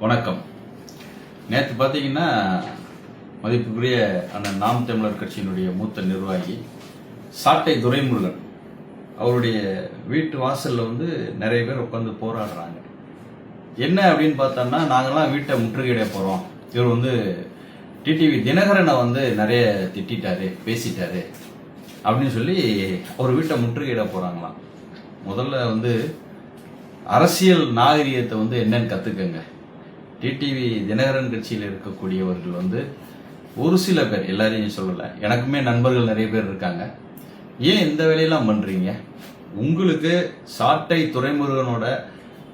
வணக்கம். நேற்று பார்த்தீங்கன்னா மதிப்புக்குரிய அண்ணன் நாம் தமிழர் கட்சியினுடைய மூத்த நிர்வாகி சாட்டை துரைமுருகன் அவருடைய வீட்டு வாசலில் வந்து நிறைய பேர் உட்காந்து போராடுறாங்க. என்ன அப்படின்னு பார்த்தோம்னா நாங்கள்லாம் வீட்டை முற்றுகையிட போகிறோம் இவர் வந்து டிடிவி தினகரனை வந்து நிறைய திட்டாரு பேசிட்டாரு அப்படின்னு சொல்லி அவர் வீட்டை முற்றுகையிட போகிறாங்களாம் முதல்ல வந்து அரசியல் நாகரிகத்தை வந்து என்னன்னு கற்றுக்கங்க டிடிவி தினகரன் கட்சியில் இருக்கக்கூடியவர்கள் வந்து ஒரு சில பேர் எல்லாரையும் சொல்லலை எனக்குமே நண்பர்கள் நிறைய பேர் இருக்காங்க. ஏன் இந்த வேலையெல்லாம் பண்ணுறீங்க உங்களுக்கு சாட்டை துறைமுருகனோட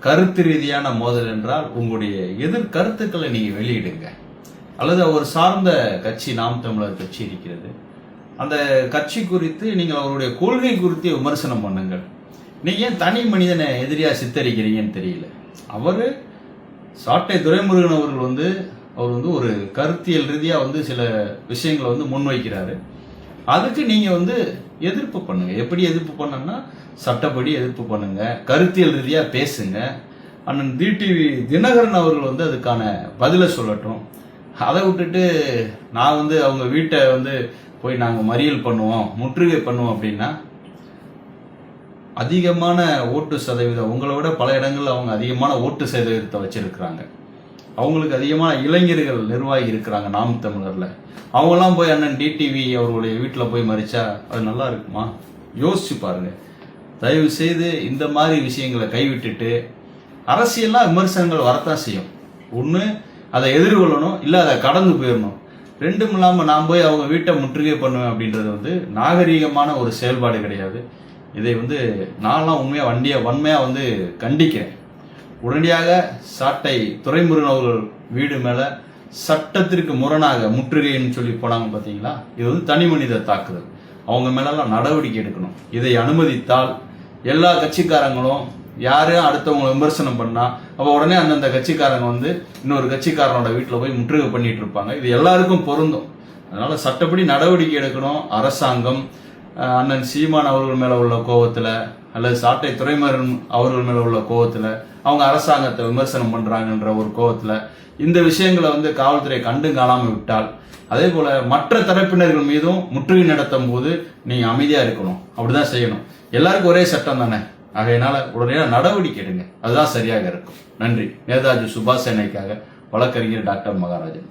கருத்து ரீதியான மோதல் என்றால் உங்களுடைய எதிர் கருத்துக்களை நீங்கள் வெளியிடுங்க. அல்லது அவர் சார்ந்த கட்சி நாம் தமிழர் கட்சி இருக்கிறது. அந்த கட்சி குறித்து நீங்கள் அவருடைய கொள்கை குறித்து விமர்சனம் பண்ணுங்கள். நீங்கள் ஏன் தனி மனிதனை எதிரியாக சித்தரிக்கிறீங்கன்னு தெரியல. அவர் சாட்டை துரைமுருகன் அவர்கள் வந்து அவர் வந்து ஒரு கருத்தியல் ரீதியாக வந்து சில விஷயங்களை வந்து முன்வைக்கிறாரு. அதுக்கு நீங்கள் வந்து எதிர்ப்பு பண்ணுங்கள் எப்படி எதிர்ப்பு பண்ணணும்னா சட்டப்படி எதிர்ப்பு பண்ணுங்கள் கருத்தியல் ரீதியாக பேசுங்க. அண்ணன் டிடிவி தினகரன் அவர்கள் வந்து அதுக்கான பதிலை சொல்லட்டும். அதை விட்டுட்டு நான் வந்து அவங்க வீட்டை வந்து போய் நாங்கள் மறியல் பண்ணுவோம் முற்றுகை பண்ணுவோம் அப்படின்னா அதிகமான ஓட்டு சதவீதம் உங்களை விட பல இடங்களில் அவங்க அதிகமான ஓட்டு சதவீதத்தை வச்சிருக்கிறாங்க. அவங்களுக்கு அதிகமான இளைஞர்கள் நிர்வாகி இருக்கிறாங்க நாம் தமிழரில். அவங்கெல்லாம் போய் அண்ணன் டிடிவி அவர்களுடைய வீட்டில் போய் மறிச்சா அது நல்லா இருக்குமா? யோசிச்சு பாருங்க. தயவு செய்து இந்த மாதிரி விஷயங்களை கைவிட்டுட்டு அரசியலாக விமர்சனங்கள் வரத்தான் செய்யும். ஒன்று அதை எதிர்கொள்ளணும் இல்லை அதை கடந்து போயிடணும். ரெண்டும் இல்லாமல் நான் போய் அவங்க வீட்டை முற்றுகை பண்ணுவேன் அப்படின்றது வந்து நாகரீகமான ஒரு செயல்பாடு கிடையாது. இதை வந்து நான்லாம் உண்மையாக வண்டியை வன்மையாக வந்து கண்டிக்கிறேன். உடனடியாக சாட்டை துறைமுருகன் அவர்கள் வீடு மேலே சட்டத்திற்கு முரணாக முற்றுகைன்னு சொல்லி போனாங்க பார்த்தீங்களா இது வந்து தனி மனித தாக்குதல். அவங்க மேலெல்லாம் நடவடிக்கை எடுக்கணும். இதை அனுமதித்தால் எல்லா கட்சிக்காரங்களும் யாரும் அடுத்தவங்க விமர்சனம் பண்ணா அப்போ உடனே அந்தந்த கட்சிக்காரங்க வந்து இன்னொரு கட்சிக்காரனோட வீட்டில் போய் முற்றுகை பண்ணிட்டு இருப்பாங்க. இது எல்லாருக்கும் பொருந்தும். அதனால சட்டப்படி நடவடிக்கை எடுக்கணும். அரசாங்கம் அண்ணன் சீமான் அவர்கள் மேல உள்ள கோவத்தில் அல்லது சாட்டை துறைமுருகன் அவர்கள் மேல உள்ள கோவத்தில் அவங்க அரசாங்கத்தை விமர்சனம் பண்றாங்கன்ற ஒரு கோவத்தில் இந்த விஷயங்களை வந்து காவல்துறை கண்டு காணாமல் விட்டால் அதே போல மற்ற தரப்பினர்கள் மீதும் முற்றுகை நடத்தும் போது நீங்கள் அமைதியா இருக்கணும். அப்படிதான் செய்யணும். எல்லாருக்கும் ஒரே சட்டம் தானே. ஆகையினால உடனடியாக நடவடிக்கை எடுங்க. அதுதான் சரியாக இருக்கும். நன்றி. நேதாஜி சுபாஷ் சேனைக்காக வழக்கறிஞர் டாக்டர் மகாராஜன்.